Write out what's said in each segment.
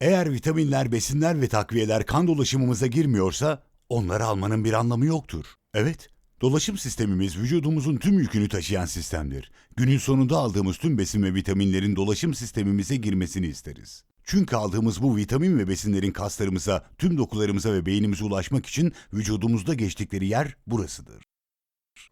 Eğer vitaminler, besinler ve takviyeler kan dolaşımımıza girmiyorsa onları almanın bir anlamı yoktur. Evet, dolaşım sistemimiz vücudumuzun tüm yükünü taşıyan sistemdir. Günün sonunda aldığımız tüm besin ve vitaminlerin dolaşım sistemimize girmesini isteriz. Çünkü aldığımız bu vitamin ve besinlerin kaslarımıza, tüm dokularımıza ve beynimize ulaşmak için vücudumuzda geçtikleri yer burasıdır.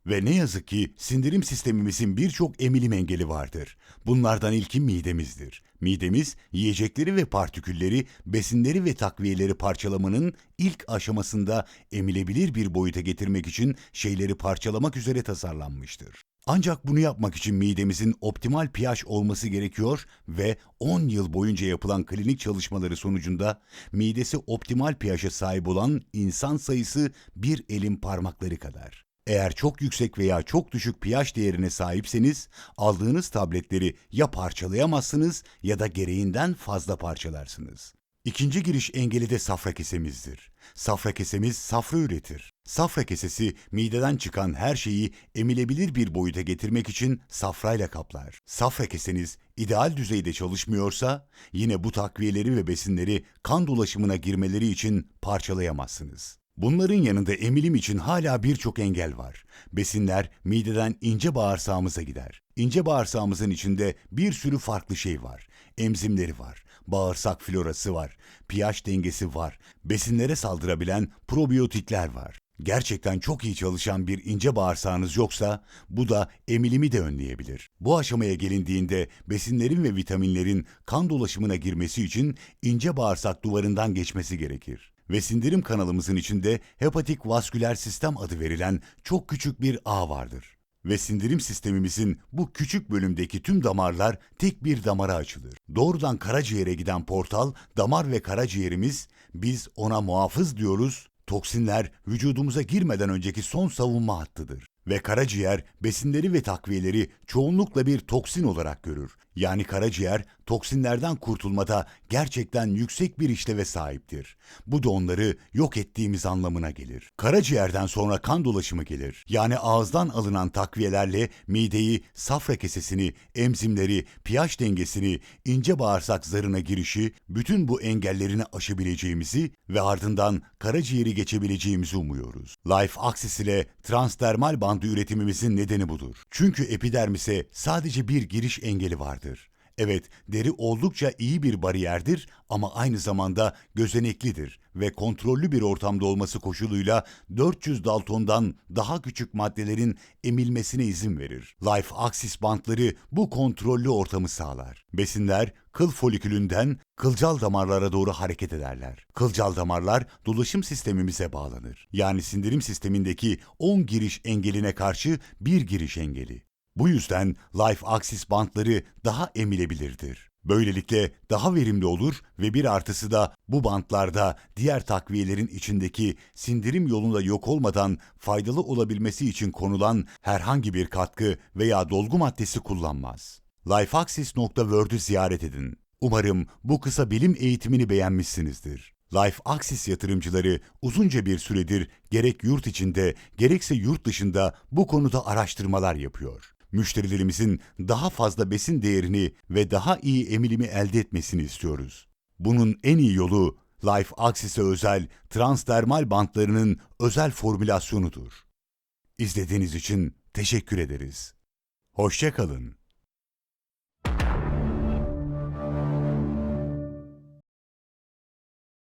Ve ne yazık ki sindirim sistemimizin birçok emilim engeli vardır. Bunlardan ilki midemizdir. Midemiz yiyecekleri ve partikülleri, besinleri ve takviyeleri parçalamanın ilk aşamasında emilebilir bir boyuta getirmek için şeyleri parçalamak üzere tasarlanmıştır. Ancak bunu yapmak için midemizin optimal pH olması gerekiyor ve 10 yıl boyunca yapılan klinik çalışmaları sonucunda midesi optimal pH'e sahip olan insan sayısı bir elin parmakları kadar. Eğer çok yüksek veya çok düşük pH değerine sahipseniz aldığınız tabletleri ya parçalayamazsınız ya da gereğinden fazla parçalarsınız. İkinci giriş engeli de safra kesemizdir. Safra kesemiz safra üretir. Safra kesesi mideden çıkan her şeyi emilebilir bir boyuta getirmek için safrayla kaplar. Safra keseniz ideal düzeyde çalışmıyorsa yine bu takviyeleri ve besinleri kan dolaşımına girmeleri için parçalayamazsınız. Bunların yanında emilim için hala birçok engel var. Besinler mideden ince bağırsağımıza gider. İnce bağırsağımızın içinde bir sürü farklı şey var. Emzimleri var, bağırsak florası var, pH dengesi var, besinlere saldırabilen probiyotikler var. Gerçekten çok iyi çalışan bir ince bağırsağınız yoksa bu da emilimi de önleyebilir. Bu aşamaya gelindiğinde besinlerin ve vitaminlerin kan dolaşımına girmesi için ince bağırsak duvarından geçmesi gerekir ve sindirim kanalımızın içinde hepatik vasküler sistem adı verilen çok küçük bir ağ vardır. Ve sindirim sistemimizin bu küçük bölümdeki tüm damarlar tek bir damara açılır. Doğrudan karaciğere giden portal, damar ve karaciğerimiz, biz ona muhafız diyoruz, toksinler vücudumuza girmeden önceki son savunma hattıdır. Ve karaciğer besinleri ve takviyeleri çoğunlukla bir toksin olarak görür. Yani karaciğer toksinlerden kurtulmada gerçekten yüksek bir işleve sahiptir. Bu da onları yok ettiğimiz anlamına gelir. Karaciğerden sonra kan dolaşımı gelir. Yani ağızdan alınan takviyelerle mideyi, safra kesesini, emzimleri, pH dengesini, ince bağırsak zarına girişi, bütün bu engellerini aşabileceğimizi ve ardından karaciğeri geçebileceğimizi umuyoruz. Life Axis ile transdermal bandı üretimimizin nedeni budur. Çünkü epidermise sadece bir giriş engeli vardır. Evet, deri oldukça iyi bir bariyerdir ama aynı zamanda gözeneklidir ve kontrollü bir ortamda olması koşuluyla 400 Dalton'dan daha küçük maddelerin emilmesine izin verir. Life Axis bantları bu kontrollü ortamı sağlar. Besinler kıl folikülünden kılcal damarlara doğru hareket ederler. Kılcal damarlar dolaşım sistemimize bağlanır. Yani sindirim sistemindeki 10 giriş engeline karşı bir giriş engeli. Bu yüzden Life Axis bantları daha emilebilirdir. Böylelikle daha verimli olur ve bir artısı da bu bantlarda diğer takviyelerin içindeki sindirim yolunda yok olmadan faydalı olabilmesi için konulan herhangi bir katkı veya dolgu maddesi kullanmaz. Lifeaxis.word'ü ziyaret edin. Umarım bu kısa bilim eğitimini beğenmişsinizdir. Life Axis yatırımcıları uzunca bir süredir gerek yurt içinde gerekse yurt dışında bu konuda araştırmalar yapıyor müşterilerimizin daha fazla besin değerini ve daha iyi emilimi elde etmesini istiyoruz. Bunun en iyi yolu Life Axis'e özel transdermal bantlarının özel formülasyonudur. İzlediğiniz için teşekkür ederiz. Hoşçakalın.